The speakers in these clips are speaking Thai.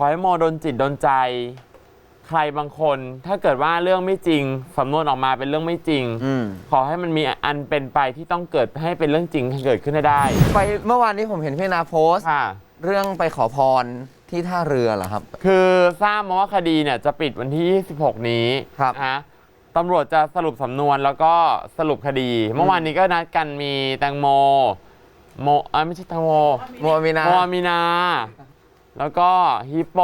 ขอให้โมโดนจิตโดนใจ ใครบางคน ถ้าเกิดว่าเรื่องไม่จริงสำนวนออกมาเป็นเรื่องไม่จริง อืม ขอให้มันมีอันเป็นไปที่ต้องเกิดให้เป็นเรื่องจริงเกิดขึ้นให้ได้ไปเมื่อวานนี้ผมเห็นพี่นาโพสต์ ค่ะ เรื่องไปขอพรที่ท่าเรือเหรอครับ คือทราบมาว่าคดีเนี่ยจะปิดวันที่ 26 นี้ครับ นะฮะตำรวจจะสรุปสำนวนแล้วก็สรุปคดี เมื่อวานนี้ก็นัดกันมีแตงโม โมเอ้ยไม่ใช่แตงโม โมอามินา โมอามีนา แล้วก็ฮิปโป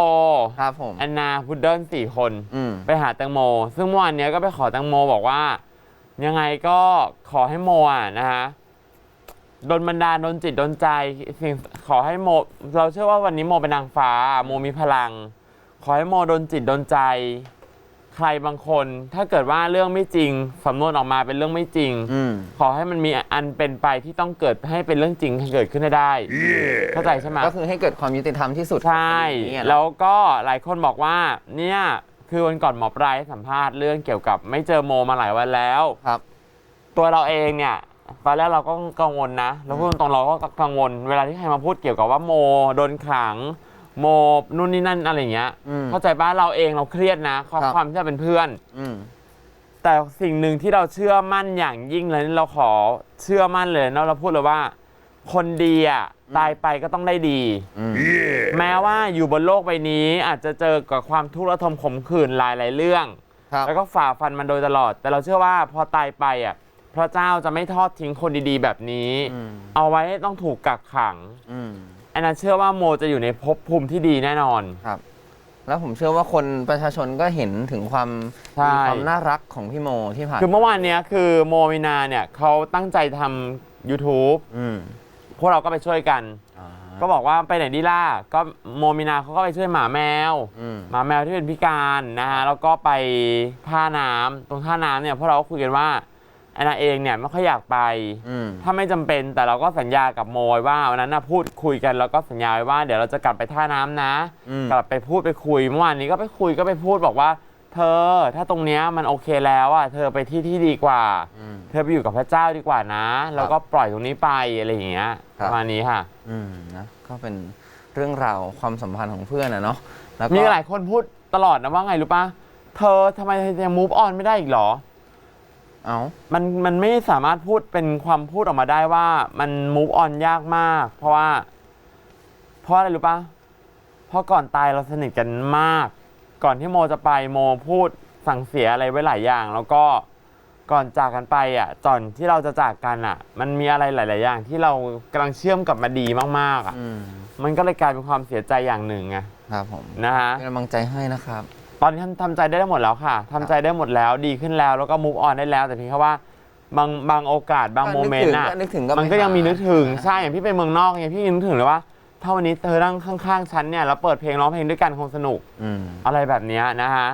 ครับผม แอนนาพุดเดิ้ลสี่คน อืม ไปหาแตงโม ซึ่งเมื่อวานเนี้ยก็ไปขอแตงโมบอกว่า ยังไงก็ขอให้โมอะนะฮะโดนบันดาลโดนจิตโดนใจสิ่งขอให้โม เราเชื่อว่าวันนี้โมเป็นนางฟ้า โมมีพลัง ขอให้โมโดนจิตโดนใจ ใครบางคนถ้าเกิดว่าเรื่องไม่จริงสำนวนออกมาเป็นเรื่องไม่จริง อืม ขอให้มันมีอันเป็นไปที่ต้องเกิดให้เป็นเรื่องจริงเกิดขึ้นให้ได้ เข้าใจใช่ไหม ก็คือให้เกิดความยุติธรรมที่สุดใช่ ของคดีนี้อะเนอะแล้วก็หลายคนบอกว่าเนี่ยคือวันก่อนหมอปลายให้สัมภาษณ์เรื่องเกี่ยวกับไม่เจอโมมาหลายวันแล้ว ครับ ตัวเราเองเนี่ยตอนแรกเราก็กังวลนะเราพูดตรงๆเราก็กังวล เวลาที่ใครมาพูดเกี่ยวกับว่าโมโดนขัง โมนู่นนี่นั่นอะไรอย่างเงี้ย อืม เข้าใจป้ะเราเองเราเครียดนะข้อครับ ความที่เราเป็นเพื่อน อืม แต่สิ่งหนึ่งที่เราเชื่อมั่นอย่างยิ่งเลยเราขอเชื่อมั่นเลยนะเราพูดเลยว่า คนดีอะตายไปก็ต้องได้ดี อืม แม้ว่าอยู่บนโลกใบนี้อาจจะเจอกับความทุกข์ระทมขมขื่นหลายหลายๆเรื่อง ครับ แล้วก็ฝ่าฟันมันโดยตลอด แต่เราเชื่อว่าพอตายไปอะพระเจ้าจะไม่ทอดทิ้งคนดีๆ แบบนี้ อืม เอาไว้ให้ต้องถูกกักขัง อืม แอนนาเชื่อว่าโมจะอยู่ในภพภูมิที่ดีแน่นอน ครับ แล้วผมเชื่อว่าคนประชาชนก็เห็นถึงความใช่ มีความน่ารักของพี่โมที่ผ่านคือเมื่อวานเนี้ยคือโมมินาเนี่ยเขาตั้งใจทำ YouTube อืมพวกเราก็ไปช่วยกัน อ่าก็บอกว่าไปไหนดีล่ะก็โมมินาเขาก็ไปช่วยหมาแมว อืม หมาแมวที่เป็นพิการนะฮะแล้วก็ไปท่าน้ำตรงท่าน้ำเนี่ยพวกเราก็คุยกันว่า แอนนาเองเนี่ยไม่ค่อยอยากไป อืม ถ้าไม่จำเป็นแต่เราก็สัญญากับโมไว้ว่าวันนั้นนะพูดคุยกันแล้วก็สัญญาไว้ว่าเดี๋ยวเราจะกลับไปท่าน้ำนะ อืม กลับไปพูดไปคุยเมื่อวานนี้ก็ไปคุยก็ไปพูดบอกว่า เธอถ้าตรงเนี้ยมันโอเคแล้วอะเธอไปที่ที่ดีกว่า อืม เธอไปอยู่กับพระเจ้าดีกว่านะ แล้วก็ปล่อยตรงนี้ไปอะไรอย่างเงี้ยครัปบระมาณนี้ค่ะ อืมนะก็เป็นเรื่องราวความสัมพันธ์ของเพื่อนอะเนาะแล้วก็มีหลายคนพูดตลอดนะว่าไงรู้ปะเธอทำไมเธอยัง move on ไม่ได้อีกเหรอ เอามันมันไม่สามารถพูดเป็นความพูดออกมาได้ว่ามัน move on ยากมาก เพราะว่า เพราะอะไรรู้ปะเพราะก่อนตายเราสนิทกันมาก ก่อนที่โมจะไปโมพูดสั่งเสียอะไรไว้หลายอย่าง แล้วก็ก่อนจากกันไปอะก่อนที่เราจะจากกันอะ มันมีอะไรหลาย ๆ อย่าง ที่เรากำลังเชื่อมกลับมาดีมากๆอะ อืมมันก็เลยกลายเป็นความเสียใจอย่างหนึ่งไงครับผมนะฮะ เป็นกำลังใจให้นะครับ ตอนนี้ทำทำใจได้หมดแล้วค่ะทำใจได้หมดแล้วดีขึ้นแล้วแล้วก็ move on ได้แล้ว แต่เพียงแค่ว่าบางบางโอกาสบางก็โมนึกเมนถึต์งน่ะก็นึกถึงก็มันก็ไปยังมีหานึกถึงใช่อย่างพี่ไปเมืองนอกไงพี่ยังนึกถึงเลยว่าถ้าวันนี้เธอนั่งข้างๆฉันเนี่ยแล้วเปิดเพลงร้องเพลงด้วยกันคงสนุกอืมอะไรแบบเนี้ยนะฮะ